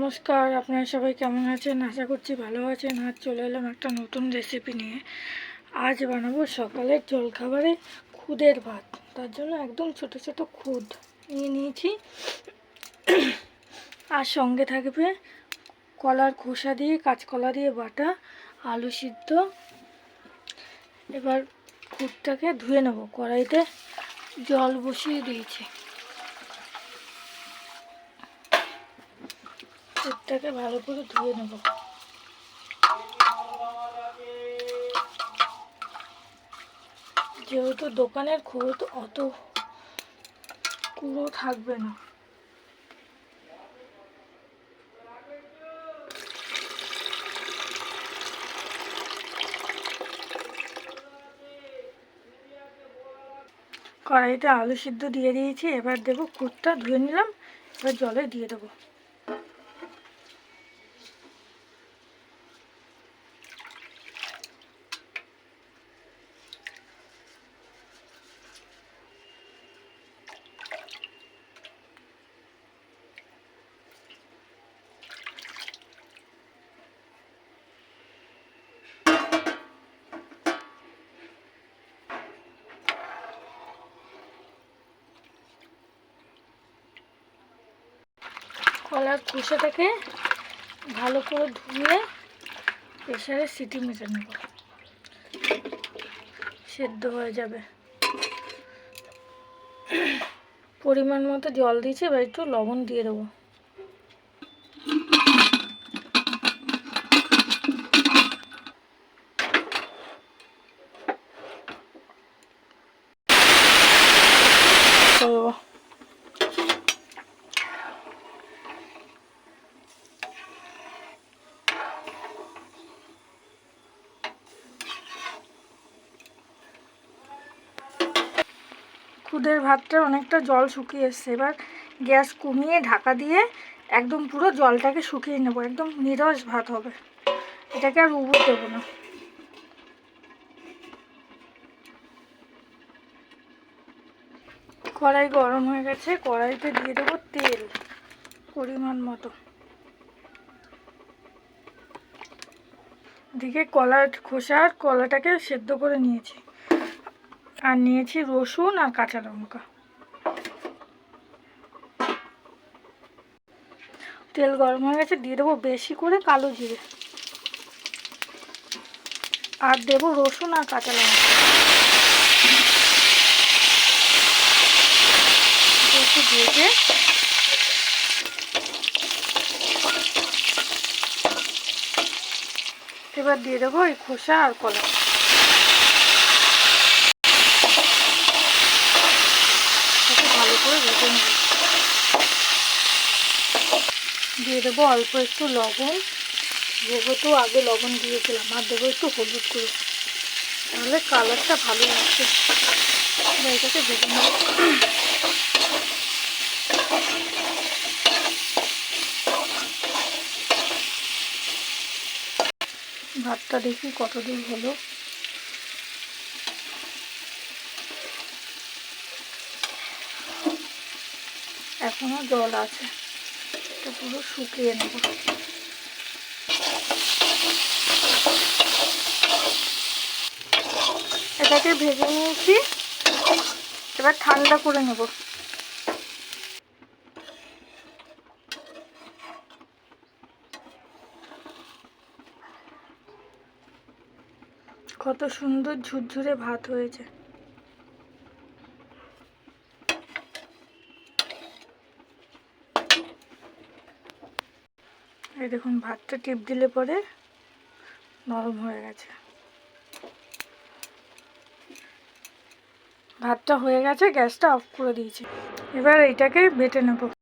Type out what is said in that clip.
নমস্কার, আপনারা সবাই কেমন আছেন? আশা করছি ভালো আছেন। আজ চলে এলাম একটা নতুন রেসিপি নিয়ে। আজ বানাবো সকালের জলখাবারে খুদের ভাত। তার জন্য একদম ছোট ছোট খুদ নিয়ে নিয়েছি। আর সঙ্গে থাকবে কলার খোসা দিয়ে, কাঁচকলা দিয়ে বাটা, আলু সিদ্ধ। এবার খুদটাকে ধুয়ে নেব। কড়াইতে জল বসিয়ে দিয়েছি। খুদটাকে ভালো করে ধুয়ে নেব। যেহেতু দোকানের খুদ অত কুড়ো থাকবে না। কড়াইতে আলু সিদ্ধ দিয়ে দিয়েছি, এবার দেবো কুটটা ধুয়ে নিলাম, এবার জলে দিয়ে দেবো। কলার খোসাটাকে ভালো করে ধুয়ে প্রেশারে সিটি মেটে নেব। সেদ্ধ হয়ে যাবে। পরিমাণ মতো জল দিয়েছি, এবার একটু লবণ দিয়ে দেবো তো খুদের ভাতটা অনেকটা জল শুকিয়ে এসছে। এবার গ্যাস কমিয়ে ঢাকা দিয়ে একদম পুরো জলটাকে শুকিয়ে নেব। একদম নিরস ভাত হবে। এটাকে আর উবো দেবো না। কড়াই গরম হয়ে গেছে। কড়াইতে দিয়ে দেবো তেল পরিমাণ মতো। দিকে কলার খোসা আর কলাটাকে সেদ্ধ করে নিয়েছি। আর নিয়েছি রসুন আর কাঁচা লঙ্কা। তেল গরম হয়ে গেছে, দিয়ে দেবো বেশি করে কালো জিরে। আর দেবো রসুন আর কাঁচা লঙ্কা। এবার দিয়ে দেবো এই খোসা আর কলা এটাকে ভালো করে ভেজে নেব দিয়ে দেবো অল্প একটু লবণ। যেহেতু আগে লবণ দিয়েছিলাম, আর দেবো একটু হলুদ গুঁড়ো। তাহলে কালারটা ভালো এবার এটাকে ভেজে ভাতটা দেখি কত দূর হলো। এখনও জল আছে। এটা পুরো শুকিয়ে নেব। এটাকে ভেজে নিয়েছি। এবার ঠান্ডা করে নেব। কত সুন্দর ঝুরঝুরে ভাত হয়েছে। এই দেখুন, ভাতটা টিপ দিলে পরে নরম হয়ে গেছে। ভাতটা হয়ে গেছে, গ্যাসটা অফ করে দিয়েছি। এবার এইটাকে বেটে নেব।